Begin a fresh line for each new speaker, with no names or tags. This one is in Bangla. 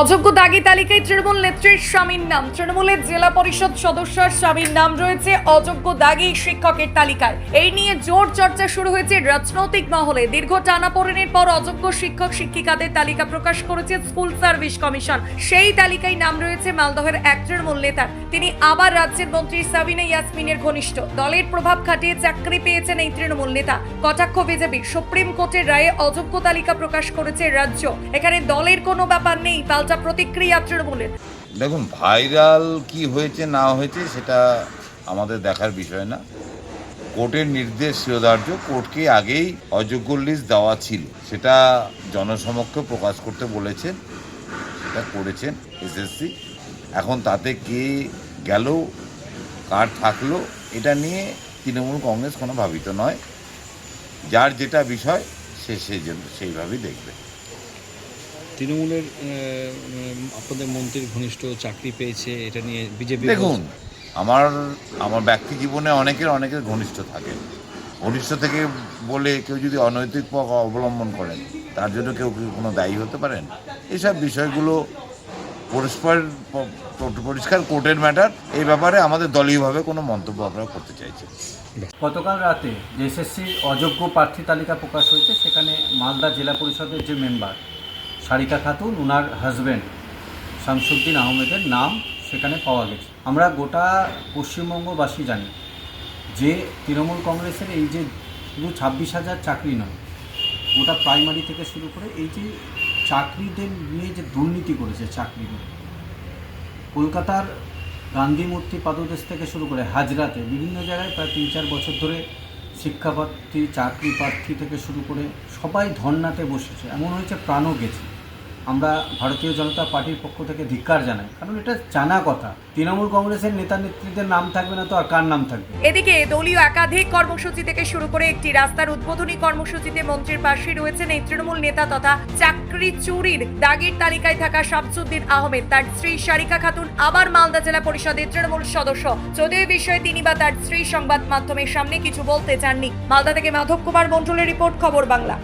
অযোগ্য দাগি তালিকায় তৃণমূল নেত্রীর স্বামীর নাম। তৃণমূলের জেলা পরিষদ সদস্যর স্বামীর নাম রয়েছে অযোগ্য দাগি শিক্ষকের তালিকায়। এই নিয়ে জোর চর্চা শুরু হয়েছে রাজনৈতিক মহলে। দীর্ঘ টানাপোড়েনের পর অযোগ্য শিক্ষক শিক্ষিকাদের তালিকা প্রকাশ করেছে স্কুল সার্ভিস কমিশন। সেই তালিকায় নাম রয়েছে মালদহের এক তৃণমূল নেতার। তিনি আবার রাজ্যের মন্ত্রী সাবিনা ইয়াসমিনের ঘনিষ্ঠ। দলের প্রভাব খাটিয়ে চাকরি পেয়েছেন এই তৃণমূল নেতা। কটাক্ষ বিজেপি সুপ্রিম কোর্টের রায়ে অযোগ্য তালিকা প্রকাশ করেছে রাজ্য। এখানে দলের কোনো ব্যাপার নেই পাল্টা প্রতিক্রিয়া তৃণমূলের।
দেখুন, ভাইরাল কি হয়েছে, না হয়েছে, সেটা আমাদের দেখার বিষয় না। কোর্টের নির্দেশ শিরোধার্য কোর্টকে আগেই অযোগ্য লিস্ট দেওয়া ছিল। সেটা জনসমক্ষে প্রকাশ করতে বলেছেন, সেটা করেছেন এসএসসি এখন তাতে কে গেল, কার থাকল, এটা নিয়ে তৃণমূল কংগ্রেস কোনো ভাবিত নয়। যার যেটা বিষয়, সে সেই জন্য সেইভাবেই দেখবে।
তৃণমূলের আপনাদের মন্ত্রীর ঘনিষ্ঠ চাকরি পেয়েছে এটা নিয়ে বিজেপি
দেখুন আমার আমার ব্যক্তি জীবনে অনেকের অনেকের ঘনিষ্ঠ থাকে। ঘনিষ্ঠ থেকে বলে কেউ যদি অনৈতিক পথ অবলম্বন করেন তার জন্য কেউ কোনো দায়ী হতে পারেন? এইসব বিষয়গুলো পরস্পর পরিষ্কার কোর্টের ম্যাটার এই ব্যাপারে আমাদের দলীয়ভাবে কোনো মন্তব্য আমরা করতে চাইছি
গতকাল রাতে যে এসএসসির অযোগ্য প্রার্থী তালিকা প্রকাশ হয়েছে সেখানে মালদা জেলা পরিষদের যে মেম্বার সারিকা খাতুন ওনার হাজব্যান্ড শামসুদ্দিন আহমেদের নাম সেখানে পাওয়া গেছে। আমরা গোটা পশ্চিমবঙ্গবাসী জানি যে তৃণমূল কংগ্রেসের এই যে শুধু ছাব্বিশ হাজার চাকরি নয়, গোটা প্রাইমারি থেকে শুরু করে এই যে চাকরিদের নিয়ে যে দুর্নীতি করেছে চাকরি নিয়ে কলকাতার গান্ধী মূর্তি পাদদেশ থেকে শুরু করে হাজরাতে বিভিন্ন জায়গায় প্রায় তিন চার বছর ধরে শিক্ষাপ্রার্থী চাকরি প্রার্থী থেকে শুরু করে সবাই ধর্নাতে বসেছে। এমন হয়েছে প্রাণও গেছে। আমরা ভারতীয় জনতা পার্টির পক্ষ থেকে ধিক্কার জানাই। কারণ এটা জানা কথা। তৃণমূল কংগ্রেসের নেতা নেত্রীদের নাম থাকবে না তো আর কার নাম থাকবে?
এদিকে দলীয় একাধিক কর্মসূচি থেকে শুরু করে একটি রাস্তার উদ্বোধনী কর্মসূচিতে মন্ত্রীর পাশে রয়েছেন এই তৃণমূল নেতা তথা চাকরি চুরির দাগের তালিকায় থাকা শামসুদ্দিন আহমেদ। তার স্ত্রী শারিকা খাতুন আবার মালদা জেলা পরিষদের তৃণমূল সদস্য। যদিও বিষয়ে তিনি বা তার স্ত্রী সংবাদ মাধ্যমের সামনে কিছু বলতে চাননি। মালদা থেকে মাধব কুমার মন্ডলের রিপোর্ট, খবর বাংলা।